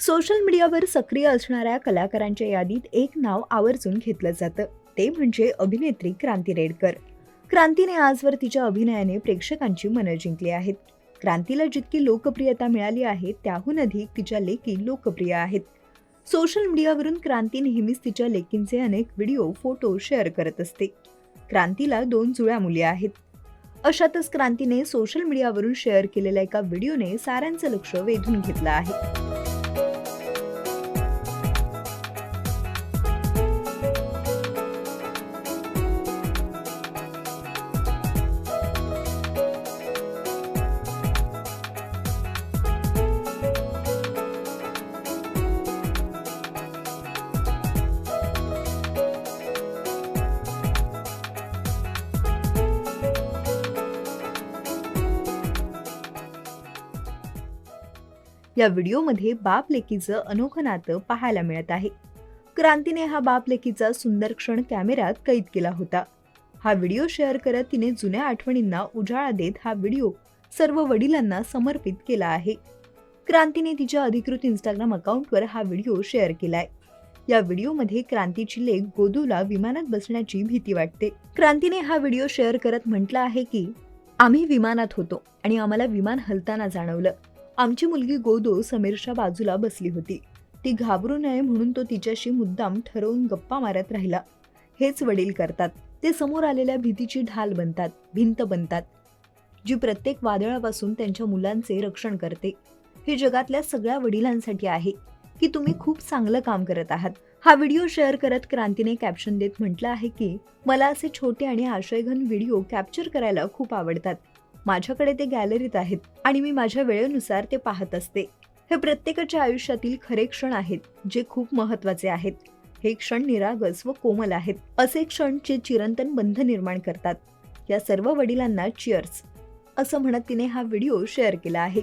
Social मीडियावर सक्रिय असणाऱ्या कलाकारांच्या यादीत एक नाव आवर्जून घेतलं जातं. ते म्हणजे अभिनेत्री क्रांती रेडकर. क्रांतीने आजवर तिच्या अभिनयाने प्रेक्षकांची मनं जिंकली आहेत. क्रांतीला जितकी लोकप्रियता मिळाली आहे त्याहून अधिक तिच्या लेकी लोकप्रिय आहेत. सोशल मीडियावरून क्रांती नेहमीच तिच्या लेकींचे अनेक व्हिडिओ फोटो शेअर करत असते. क्रांतीला दोन जुळ्या मुली आहेत. अशातच क्रांतीने सोशल मीडियावरून शेअर केलेल्या एका व्हिडिओने साऱ्यांचं लक्ष वेधून घेतलं आहे. या व्हिडिओमध्ये बाप लेकीचं अनोखं नातं पाहायला मिळत आहे. क्रांतीने हा बाप लेकीचा सुंदर क्षण कॅमेऱ्यात कैद केला होता. हा व्हिडिओ शेअर करत तिने जुन्या आठवणींना उजाळा देत हा व्हिडिओ सर्व वडिलांना समर्पित केला आहे. क्रांतीने तिच्या अधिकृत इंस्टाग्राम अकाउंटवर हा व्हिडिओ शेअर केलाय. या व्हिडिओमध्ये क्रांतीची लेख गोदूला विमानात बसण्याची भीती वाटते. क्रांतीने हा व्हिडिओ शेअर करत म्हटलं आहे की आम्ही विमानात होतो आणि आम्हाला विमान हलताना जाणवलं. आमची मुलगी गोदो समीरच्या बाजूला बसली होती. ती घाबरू नये म्हणून तो तिच्याशी मुद्दाम ठरवून गप्पा मारत राहिला. हेच वडील करतात. ते समोर आलेल्या भीतीची ढाल बनतात भिंत बनतात. जी प्रत्येक वादळापासून त्यांच्या मुलांचे रक्षण करते. हे जगातल्या सगळ्या वडिलांसाठी आहे. की तुम्ही खूप चांगलं काम करत आहात. हा व्हिडिओ शेअर करत क्रांतीने कॅप्शन देत म्हटलं आहे की मला असे छोटे आणि आशयघन व्हिडिओ कॅप्चर करायला खूप आवडतात. माझ्याकडे ते गॅलरीत आहेत आणि मी माझ्या वेळेनुसार ते पाहत असते. हे प्रत्येकाच्या आयुष्यातील खरे क्षण आहेत जे खूप महत्त्वाचे आहेत. हे क्षण निरागस व कोमल आहेत. असे क्षण जे चिरंतन बंध निर्माण करतात. या सर्व वडिलांना चिअर्स असं म्हणत तिने हा व्हिडिओ शेअर केला आहे.